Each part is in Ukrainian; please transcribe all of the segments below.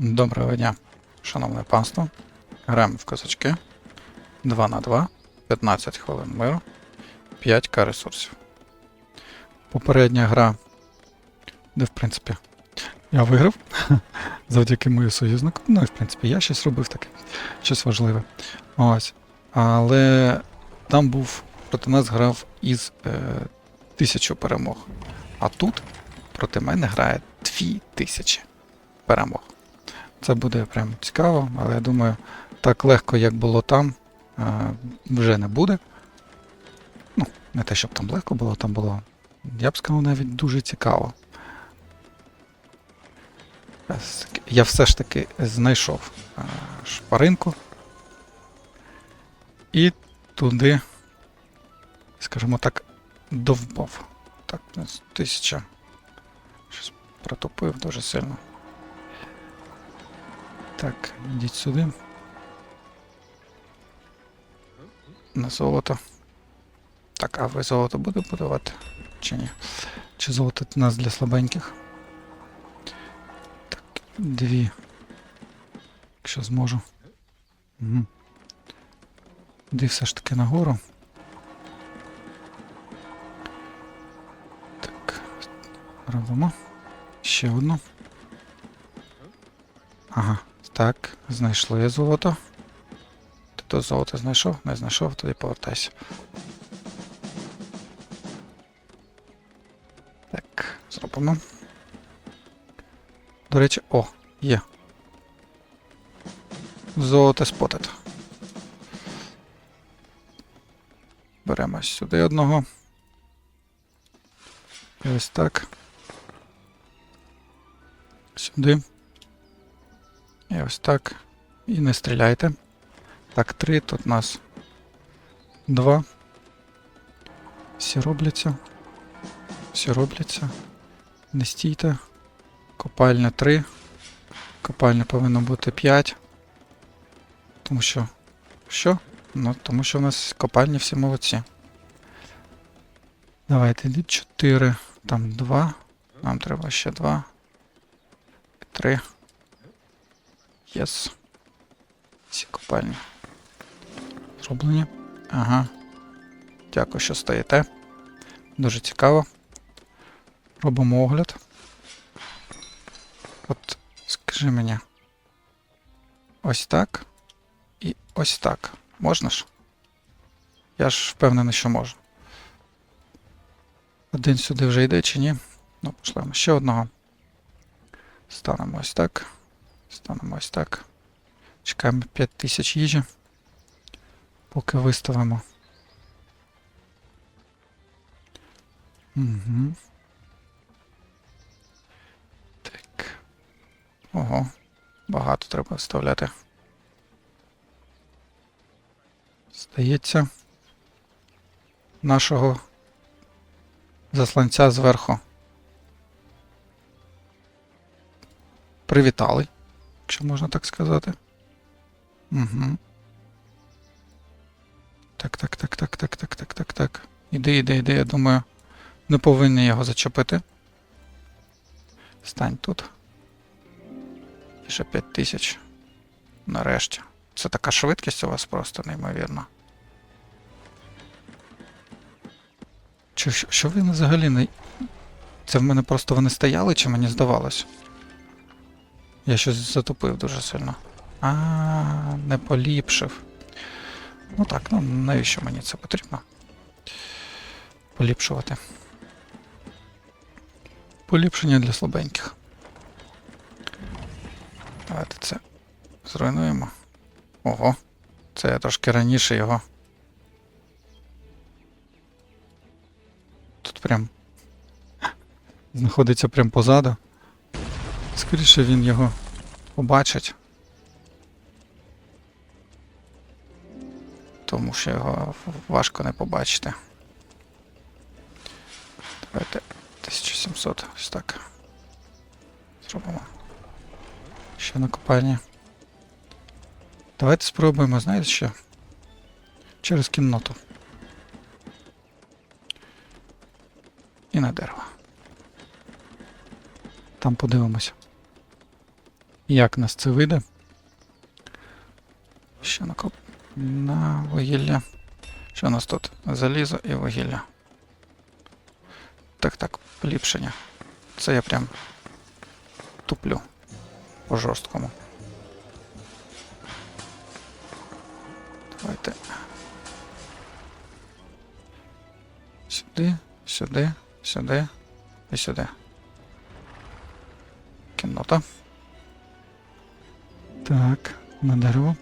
Доброго дня, шановне панство. Граємо в козачки. 2 на 2, 15 хвилин миру, 5к ресурсів. Попередня гра, де, в принципі, я виграв завдяки мою союзнику. Ну і в принципі я щось робив таке, щось важливе. Ось. Але там був проти нас грав із е, тисячу перемог. А тут проти мене грає дві тисячі перемог. Це буде прям цікаво, але я думаю, так легко, як було там, е, вже не буде. Ну, не те, щоб там легко було, там було, я б сказав, навіть дуже цікаво. Я все ж таки знайшов е, шпаринку і туди, скажімо так, довбав. Так, тисяча. Щось протопив дуже сильно. Так, йдіть сюди. На золото. Так, а ви золото буде будувати? Чи ні? Чи золото у нас для слабеньких? Так, дві. Якщо зможу. Угу. Іди все ж таки нагору. Так. Робимо. Ще одну. Так, знайшли золото. Ти то золото знайшов? Не знайшов, тоді повертайся. Так, зробимо. До речі, о, є. Золото спотет. Беремо сюди одного. Ось так. Сюди. І ось так. І не стріляйте. Так, три, тут у нас два. Всі робляться. Всі робляться. Не стійте. Копальня 3. Копальня повинно бути 5. Тому що. Що? Ну, тому що у нас копальні всі молодці. Давайте йдіть 4. Там 2. Нам треба ще 2. 3. Єс. Всі копальні. Зроблені. Ага. Дякую, що стоїте. Дуже цікаво. Робимо огляд. От, скажи мені. Ось так. І ось так. Можна ж? Я ж впевнений, що можу. Один сюди вже йде чи ні? Ну, пошлемо ще одного. Станемо ось так. Станемо ось так. Чекаємо 5000 їжі. Поки виставимо. Угу. Так. Ого. Багато треба вставляти. Здається. Нашого засланця зверху. Привітали, якщо можна так сказати. Угу. Так, так, так, так, так, так, так, так, так. Іди, іди, іди, я думаю, не повинні його зачепити. Стань тут. Ще 5 тисяч. Нарешті. Це така швидкість у вас просто неймовірна. Чи що, що ви взагалі не. Це в мене просто вони стояли, чи мені здавалось? Я щось затопив дуже сильно. А, не поліпшив. Ну так, ну навіщо мені це потрібно? Поліпшувати. Поліпшення для слабеньких. Давайте це зруйнуємо. Ого. Це я трошки раніше його. Тут прям знаходиться прям позаду. Скоріше він його побачить. Тому що його важко не побачити. Давайте 1700, ось так. Зробимо. Ще на копальні. Давайте спробуємо, знаєте що? Через кінноту. І на дерево. Там подивимося. Як нас це вийде? Що на коп... на вугілля. Що у нас тут? Залізо і вугілля. Так, так, поліпшення. Це я прям туплю по жорсткому. Давайте. Сюди, сюди, сюди і сюди. Кіннота. Так, на дерево.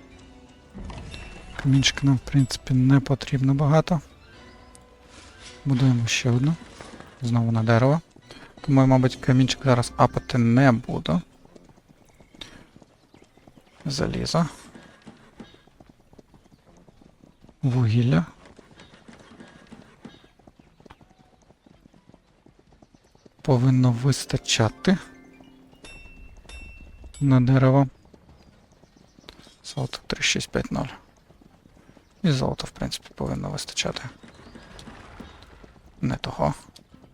Камінчик нам, в принципі, не потрібно багато. Будуємо ще одну. Знову на дерево. Тому я, мабуть, камінчик зараз апати не буду. Залізо. Вугілля. Повинно вистачати на дерево. Золото 3650. І золото, в принципі, повинно вистачати. Не того.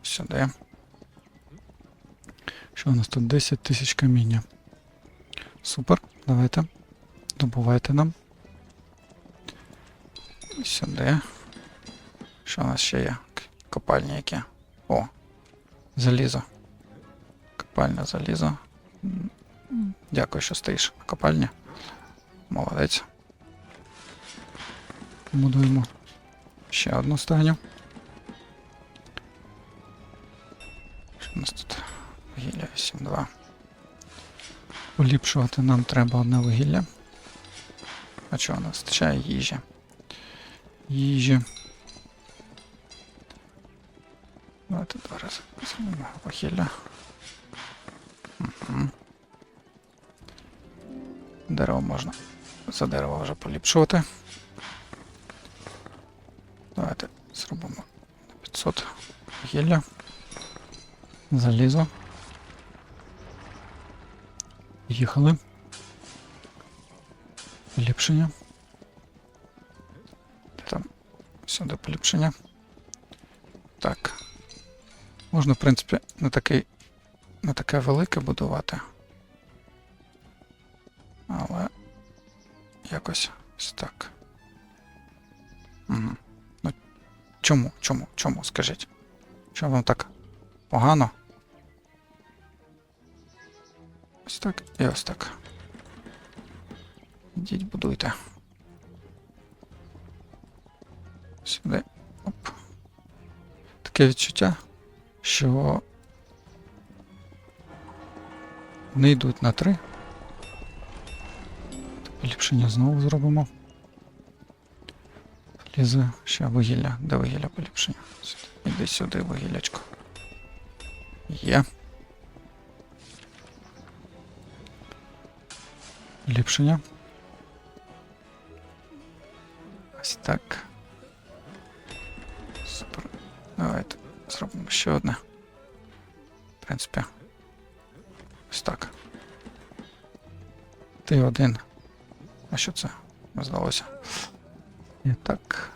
Сюди. Що у нас тут? 10 тисяч каміння. Супер. Давайте. Добувайте нам. Сюди. Що у нас ще є? Копальні які? О! Залізо. Копальня залізо. Дякую, що стоїш на копальні. Молодець. Будуємо ще одну стайню. Що у нас тут? Вугілля 8.2. Поліпшувати нам треба одне вугілля. А чого у нас вистачає їжі? Їжі. Давайте два рази зробимо вугілля. Угу. Дерево можна за дерево вже поліпшувати. Давайте зробимо 500 вугілля. Залізо. Їхали. Поліпшення. Там сюди поліпшення. Так. Можна, в принципі, не такий, не таке велике будувати. Чому? Чому? Чому? Скажіть? Чому вам так погано? Ось так і ось так. Ідіть, будуйте. Сюди. Оп. Таке відчуття, що вони йдуть на три. Поліпшення знову зробимо. Лізе ще вугілля. Де вугілля поліпшення? Іди сюди, вугіллячко. Є. Поліпшення. Ось так. Супер. Давайте зробимо ще одне. В принципі. Ось так. Ти один. А що це? Здалося. І так.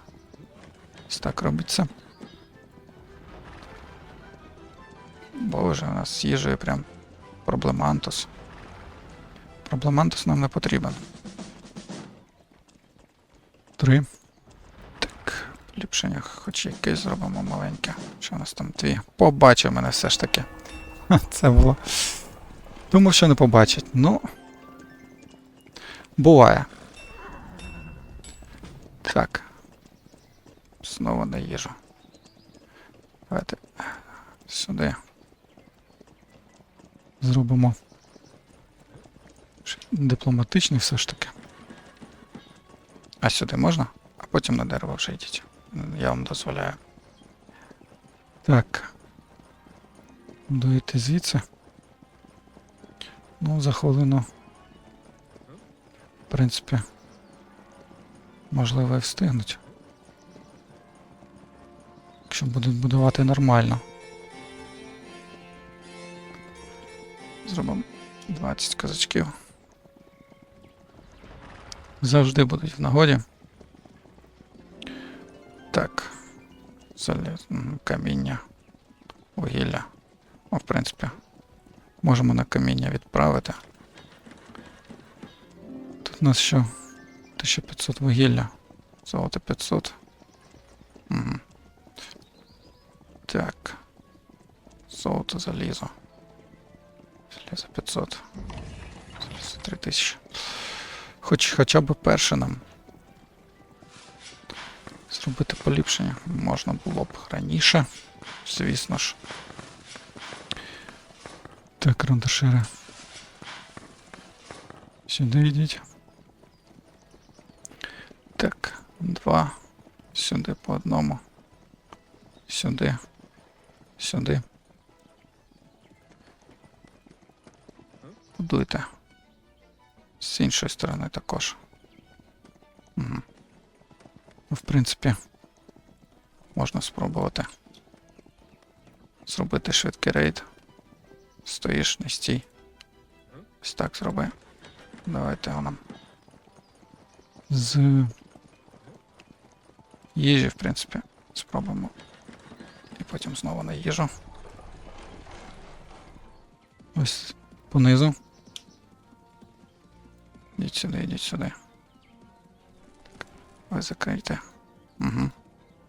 Так робиться. Боже, у нас з їжею прям проблемантус. Проблемантус нам не потрібен. Три. Так, поліпшення хоч якесь зробимо маленьке. Що у нас там дві? Побачив мене все ж таки. Це було. Думав, що не побачить. Ну. Буває. Так. Знову на їжу. Давайте сюди. Зробимо. Дипломатичний все ж таки. А сюди можна? А потім на дерево вже йдіть. Я вам дозволяю. Так. Дуєте звідси. Ну, за хвилину. В принципі. Можливо, і встигнуть. Якщо будуть будувати нормально. Зробимо 20 козачків. Завжди будуть в нагоді. Так. Заліз... Каміння. Вугілля. О, в принципі. Можемо на каміння відправити. Тут у нас що? 1500 вугілля. Золото 500. Угу. Так. Золото, залізо. Залізо 500. Залізо 3000. Хоч хоча б перше нам. Зробити поліпшення можна було б раніше. Звісно ж. Так, рандашири. Сюди йдіть. Так, два. Сюди по одному. Сюди. Сюди. Будуйте. З іншої сторони також. Угу. В принципі, можна спробувати зробити швидкий рейд. Стоїш, не стій. Ось так зроби. Давайте нам. З їжі, в принципі, спробуємо. І потім знову на їжу. Ось понизу. Йдіть сюди, йдіть сюди. Так, ви закрийте. Угу.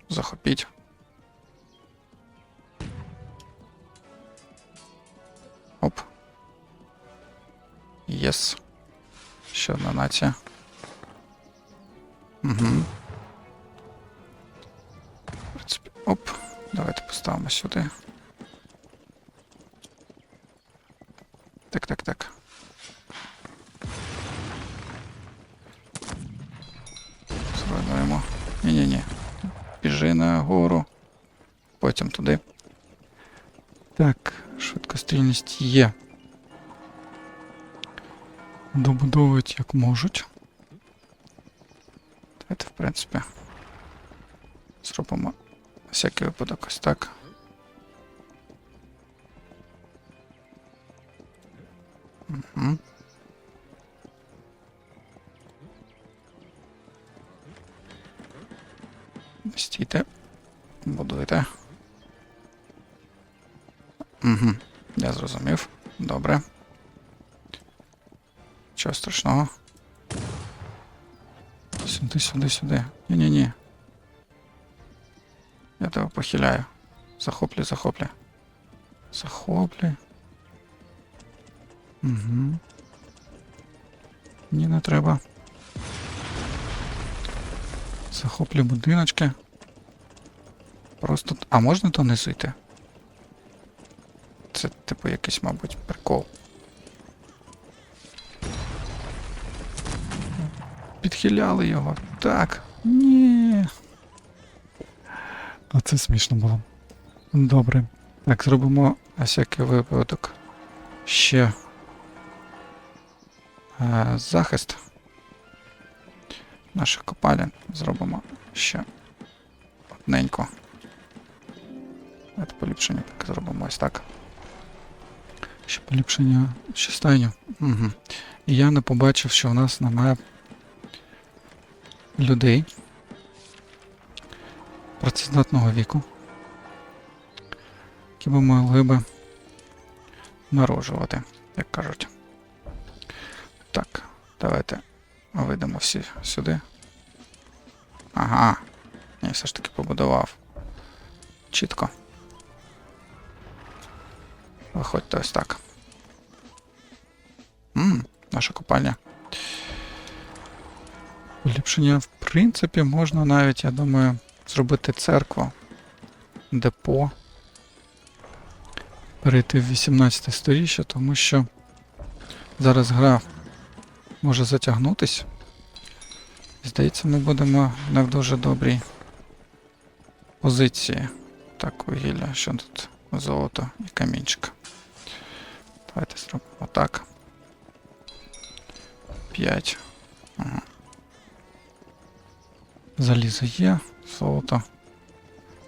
Захопіть. Оп. Єс. Ще одна нація. Угу. Поставимо сюди. Так, так, так. Зруйнуємо. Ні-ні-ні. Біжи на гору. Потім туди. Так, швидкострільність є. Добудовують як можуть. Давайте, в принципі, зробимо всякий випадок ось так. Стійте. Будуйте. Угу. Я зрозумів. Добре. Чого страшного? Сюди, сюди, сюди. Ні-ні-ні. Я тебе похиляю. Захоплюй, захоплюй. Захоплюй. Угу. Ні, не треба. Захоплюй будиночки. Просто. А можна донизу йти? Це, типу, якийсь, мабуть, прикол. Підхиляли його. Так. Ні. Оце смішно було. Добре. Так, зробимо всякий випадок ще е, захист наших копалин. Зробимо ще одненько. Давайте поліпшення поки зробимо ось так. Ще поліпшення ще стайню. Угу. І я не побачив, що у нас немає людей працездатного віку, які би могли би народжувати, як кажуть. Так, давайте вийдемо всі сюди. Ага. Я все ж таки побудував. Чітко. Виходьте ось так. Ммм, наша копальня. Поліпшення, в принципі, можна навіть, я думаю, зробити церкву, депо. Перейти в 18 сторіччя, тому що зараз гра може затягнутись. Здається, ми будемо не в дуже добрій позиції. Так, вугілля, що тут золото і камінчик. Давайте зробимо так. 5. Ага. Залізо є, золото,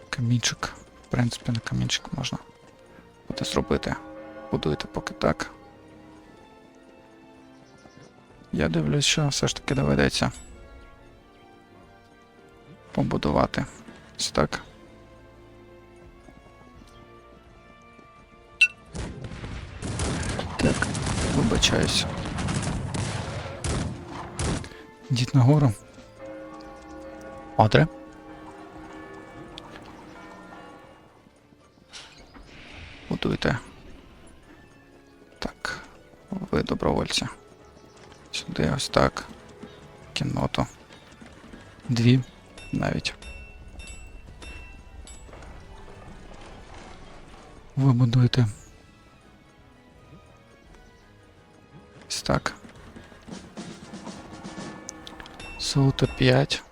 камінчик. В принципі, на камінчик можна буде зробити. Будуйте поки так. Я дивлюсь, що все ж таки доведеться побудувати. Ось так. Так, вибачаюсь. Йдіть нагору. Одре. Будуйте. Так. Ви добровольці. Сюди ось так. Кінноту. Дві навіть. Ви будуєте. Ось так. Золото 5.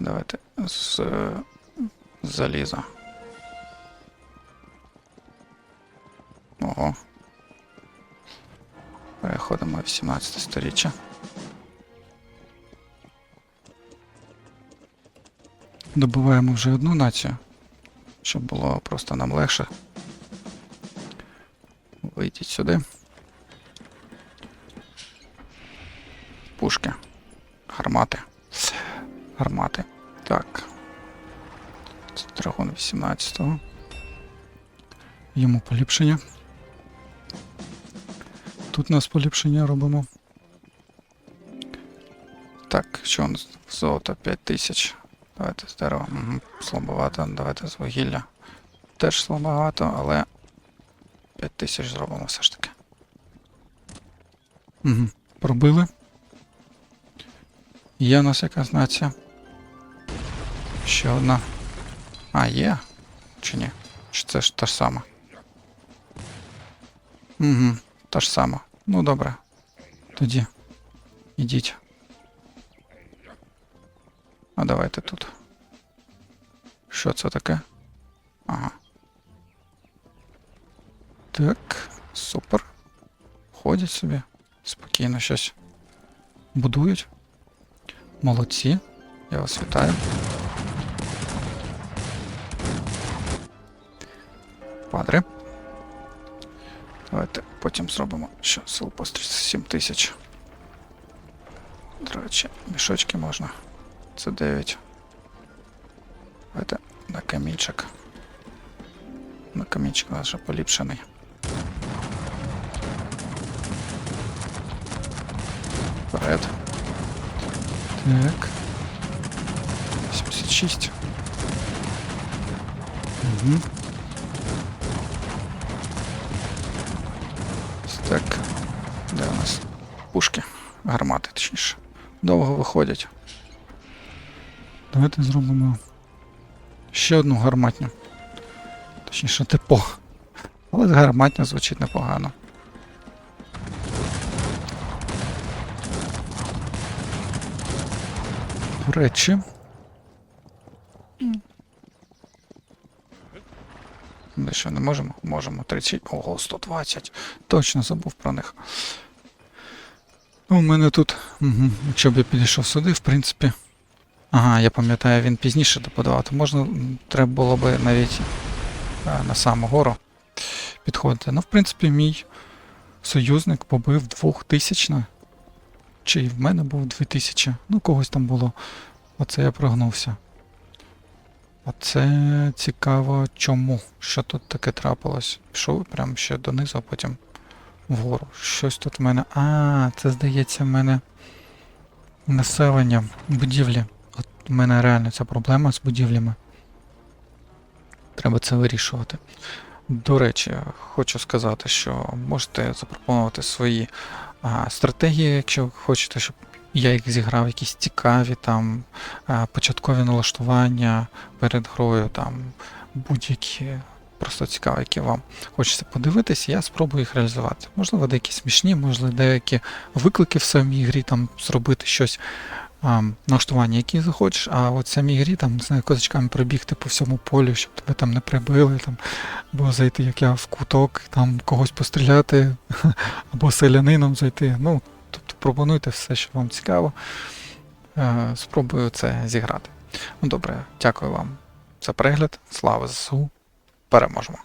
Давайте з е, заліза. 18 сторіччя. Добуваємо вже одну націю, щоб було просто нам легше. Вийдіть сюди. Пушки. Гармати. Гармати. Так. Це драгон 18-го. Йому поліпшення. Тут у нас поліпшення робимо. Так, що у нас? Золото 5000. Давайте з дерева. Угу. Слабовато. Давайте з вугілля. Теж слабовато, але 5000 зробимо все ж таки. Угу. Пробили. Є у нас якась нація. Ще одна. А, є? Чи ні? Чи це ж та ж сама? Угу, та ж сама. Ну добре. Тоді. Ідіть. А давайте тут. Що це таке? Ага. Так, супер. Ходять собі. Спокійно щось будують. Молодці. Я вас вітаю. Падре. Давайте потім зробимо що сил постріл 7 тисяч. До речі, мішочки можна. Це 9. Давайте на камінчик. На камінчик у нас вже поліпшений. Вперед. Так. 76. Угу. Пушки? Гармати, точніше. Довго виходять. Давайте зробимо ще одну гарматню. Точніше, типо. Але гарматня звучить непогано. До речі. Ми що, не можемо? Можемо. 30. Ого, 120. Точно забув про них. Ну, У мене тут. Угу. Якщо б я підійшов сюди, в принципі. Ага, я пам'ятаю, він пізніше добудував. То можна, треба було би навіть е, на саму гору підходити. Ну, в принципі, мій союзник побив 2000 Чи в мене був 2000. Ну, когось там було. Оце я прогнувся. Оце цікаво чому. Що тут таке трапилось? Пішов прямо ще донизу, а потім вгору. Щось тут в мене. А, це здається в мене населення, будівлі. От у мене реально ця проблема з будівлями. Треба це вирішувати. До речі, хочу сказати, що можете запропонувати свої а, стратегії, якщо хочете, щоб я їх зіграв, якісь цікаві там а, початкові налаштування перед грою, там будь-які просто цікаві, які вам хочеться подивитися, я спробую їх реалізувати. Можливо, деякі смішні, можливо, деякі виклики в самій грі, там зробити щось. Налаштування, які захочеш, а от самій грі там з козачками пробігти по всьому полю, щоб тебе там не прибили, там, або зайти, як я в куток, там когось постріляти, або селянином зайти. Ну, тобто пропонуйте все, що вам цікаво. Е, Спробую це зіграти. Ну добре, дякую вам за перегляд. Слава ЗСУ. Переможемо!